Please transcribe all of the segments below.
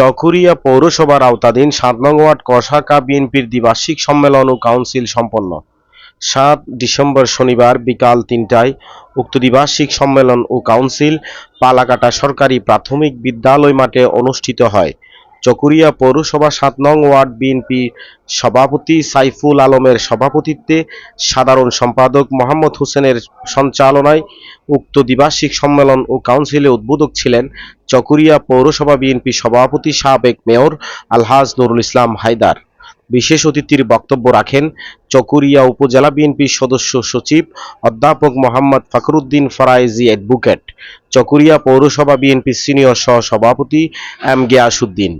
চকরিয়া পৌরসভার আওতাধীন সাত নং ওয়ার্ড কষাকা বিএনপির দ্বিবার্ষিক সম্মেলন ও কাউন্সিল সম্পন্ন। সাত ডিসেম্বর শনিবার বিকাল তিনটায় উক্ত দ্বিবার্ষিক সম্মেলন ও কাউন্সিল পালাকাটা সরকারি প্রাথমিক বিদ্যালয় মাঠে অনুষ্ঠিত হয়। চকুরিয়া পৌরসভা সাত নং ওয়ার্ড বিএনপি সভাপতি সাইফুল আলমের সভাপতিত্বে সাধারণ সম্পাদক মোহাম্মদ হোসেনের সঞ্চালনায় উক্ত দ্বিবার্ষিক সম্মেলন ও কাউন্সিলে উদ্বোধক ছিলেন চকুরিয়া পৌরসভা বিএনপি সভাপতি সাবেক মেয়র আলহাজ নুরুল ইসলাম হায়দার। বিশেষ অতিথির বক্তব্য রাখেন চকুরিয়া উপজেলা বিএনপির সদস্য সচিব অধ্যাপক মোহাম্মদ ফখরুদ্দিন ফরাইজি অ্যাডভোকেট, চকুরিয়া পৌরসভা বিএনপির সিনিয়র সহসভাপতি এম গিয়াসুদ্দিন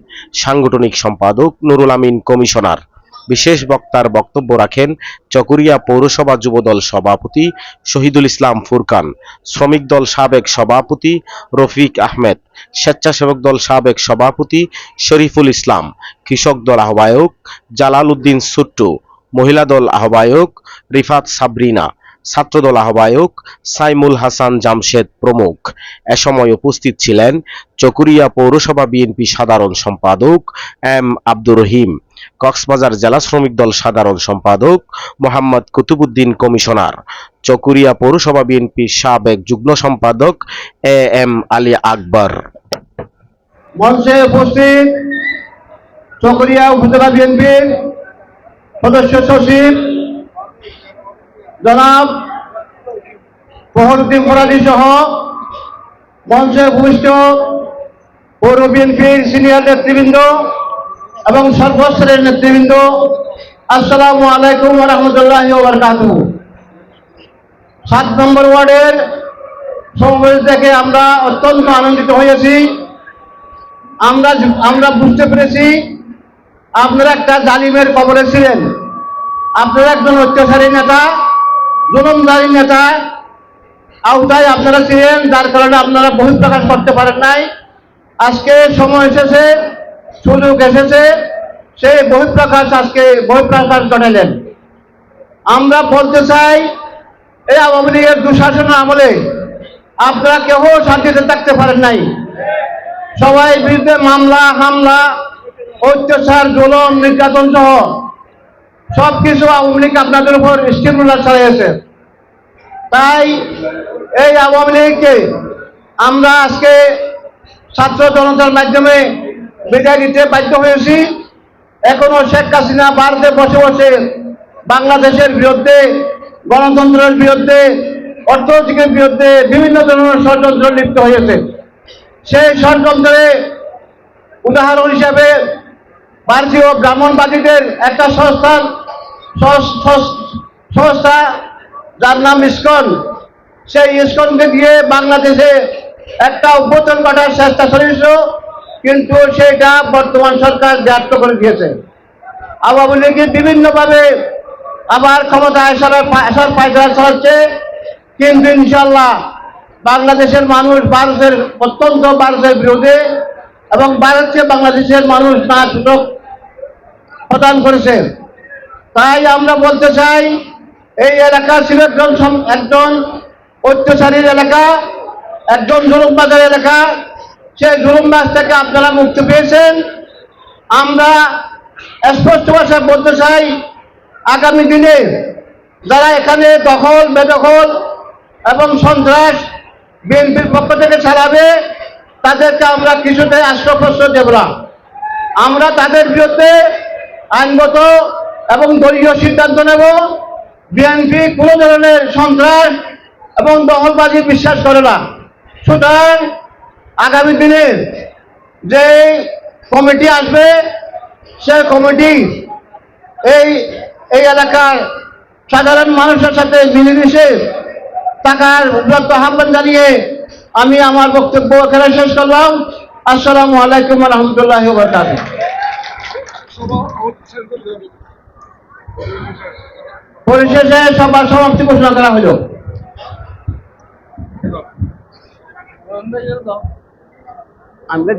সাংগঠনিক সম্পাদক নুরুল আমিন কমিশনার। বিশেষ বক্তার বক্তব্য রাখেন চকুরিয়া পৌরসভা যুবদল সভাপতি শহীদুল ইসলাম ফুরকান, শ্রমিক দল সাবেক সভাপতি রফিক আহমেদ, স্বেচ্ছাসেবক দল সাবেক সভাপতি শরীফুল ইসলাম, কৃষক দল আহ্বায়ক জালাল উদ্দিন সুট্টু, মহিলা দল আহ্বায়ক রিফাত সাবরিনা ছাত্রদল আহ্বায়ক সাইমুল হাসান জামশেদ প্রমুখ। এ সময় উপস্থিত ছিলেন চকুরিয়া পৌরসভা বিএনপি সাধারণ সম্পাদক এম আব্দুর রহিম, কক্সবাজার জেলা শ্রমিক দল সাধারণ সম্পাদক মোহাম্মদ কুতুবুদ্দিন কমিশনার, চকুরিয়া পৌরসভা বিএনপির সাবেক যুগ্ম সম্পাদক এ এম আলী আকবর। মঞ্চে উপস্থিত চকরিয়া উপজেলা বিএনপির সদস্য সচিব জনাব ফখরুদ্দিন ফরাদি সহ মঞ্চে উপবিষ্ট পৌর বিএনপির সিনিয়র নেতৃবৃন্দ এবং সর্বস্তরের নেতৃবৃন্দ, আসসালামু আলাইকুম রহমতুল্লাহ বরকাত সাত নম্বর ওয়ার্ডের সমাবেশ দেখে আমরা অত্যন্ত আনন্দিত হয়েছি। আমরা আমরা বুঝতে পেরেছি আপনারা একটা জালিমের কবরে ছিলেন। আপনারা একজন অত্যাচারী নেতা। জুলুমদারী নেতা, আওতায় আপনারা ছিলেন, যার কারণে আপনারা বহিঃপ্রকাশ করতে পারেন নাই। আজকে সময় এসেছে, সুযোগ এসেছে, সেই বহিঃপ্রকাশ আজকে বহিঃপ্রকাশ ঘটালেন আমরা বলতে চাই, এই আওয়ামী লীগের দুঃশাসনের আমলে আপনারা কেউ শান্তিতে থাকতে পারেন নাই। সবাই বিরুদ্ধে মামলা, হামলা, অত্যাচার, জুলম, নির্যাতন সহ সব কিছু আওয়ামী লীগ আপনাদের উপর স্টিমুলার চালিয়েছে। তাই এই আওয়ামী লীগকে আমরা আজকে ছাত্র জনতার মাধ্যমে বিদায় দিতে বাধ্য হয়েছি। এখনও শেখ হাসিনা ভারতে বসে বসে বাংলাদেশের বিরুদ্ধে, গণতন্ত্রের বিরুদ্ধে অর্থনৈতিকের বিরুদ্ধে বিভিন্ন ধরনের ষড়যন্ত্র লিপ্ত হয়েছে। সেই ষড়যন্ত্রে উদাহরণ হিসাবে ভারতীয় ব্রাহ্মণবাদীদের একটা সংস্থা সস- সস- সংস্থা যার নাম ইস্কন, সেই ইস্কনকে দিয়ে বাংলাদেশে একটা উদ্বোধন করার চেষ্টা চলেছিল কিন্তু সেটা বর্তমান সরকার ব্যর্থ করে দিয়েছে। আওয়ামী লীগের বিভিন্নভাবে আবার ক্ষমতা আসার আসার পায়চারা কিন্তু ইনশাল্লাহ বাংলাদেশের মানুষ ভারতের, অত্যন্ত ভারতের বিরোধী এবং ভারতকে বাংলাদেশের মানুষ না সুযোগ প্রদান করেছে। তাই আমরা বলতে চাই, এই এলাকা ছিল একজন অত্যাচারীর এলাকা, একজন জুলুমবাজার এলাকা। সেই জুলুমবাজ থেকে আপনারা মুক্তি পেয়েছেন। আমরা স্পষ্ট ভাষায় বলতে চাই, আগামী দিনে যারা এখানে দখল, বেদখল এবং সন্ত্রাস বিএনপির পক্ষ থেকে ছাড়াবে তাদেরকে আমরা কিছুতেই আশ্রপ্রশ্র দেব না। আমরা তাদের বিরুদ্ধে আইনগত এবং দলীয় সিদ্ধান্ত নেব। বিএনপি কোনো ধরনের সন্ত্রাস এবং দখলবাজি বিশ্বাস করে না। সুতরাং আগামী দিনে যে কমিটি আসবে, সে কমিটি এই এই এলাকার সাধারণ মানুষের সাথে মিলেমিশে টাকার উপলব্ধ আহ্বান জানিয়ে আমি আমার বক্তব্য এখানে শেষ করলাম। আসসালামু আলাইকুম রহমতুল্লাহ বরকাত পরিশেষে সবার সমাপ্তি ঘোষণা করা হলো। আমরা